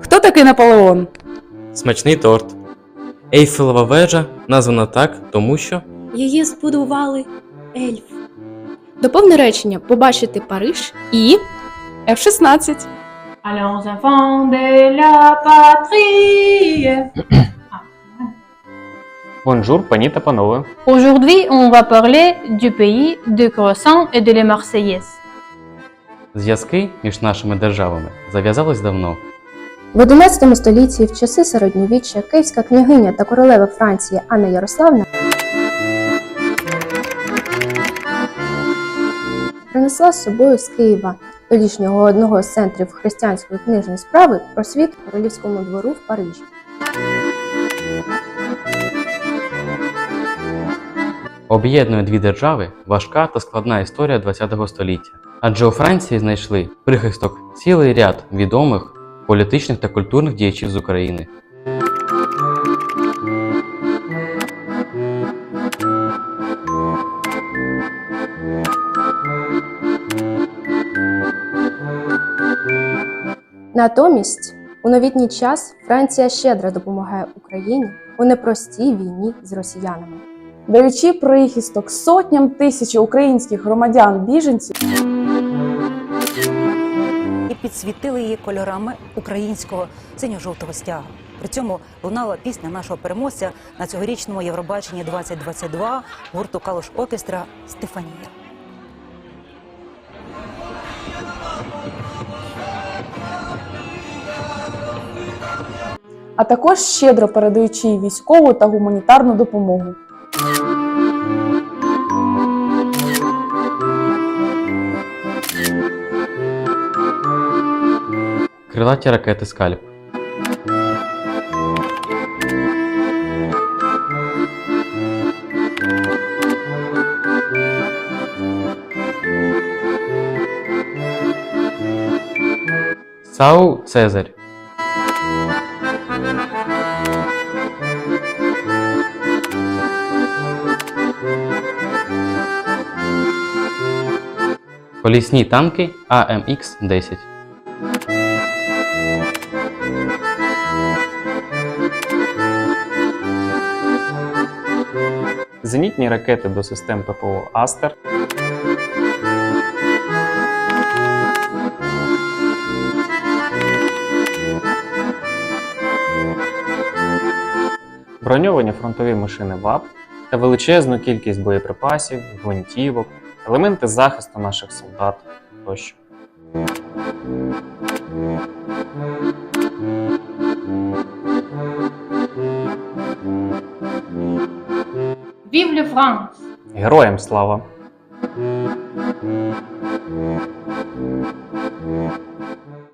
Хто такий Наполеон? Смачний торт. Ейфелева вежа названа так, тому що Її збудували ельф. Доповне речення побачити Париж і F-16. Allons enfants de la patrie. Бонжур, пані та панове. Aujourd'hui, on va parler du pays de croissants et de les Marseillaises. Зв'язки між нашими державами зав'язались давно. В 11 столітті, в часи середньовіччя, київська княгиня та королева Франції Анна Ярославна принесла з собою з Києва, тодішнього одного з центрів християнської книжної справи, просвіт королівському двору в Парижі. Об'єднує дві держави важка та складна історія ХХ століття. Адже у Франції знайшли прихисток цілий ряд відомих політичних та культурних діячів з України. Натомість, у новітній час Франція щедро допомагає Україні у непростій війні з росіянами. Даючи прихисток сотням тисяч українських громадян біженців, підсвітили її кольорами українського синьо-жовтого стягу. При цьому лунала пісня нашого переможця на цьогорічному Євробаченні 2022 гурту Калуш Оркестра Стефанія. а також щедро передаючи військову та гуманітарну допомогу. Крилаті ракети Скальп. САУ Цезарь. Колісні танки АМХ-10. Зенітні ракети до систем ППО Астер. Броньовані фронтові машини ВАП та величезну кількість боєприпасів, гвинтівок, елементи захисту наших солдат тощо. Героям слава!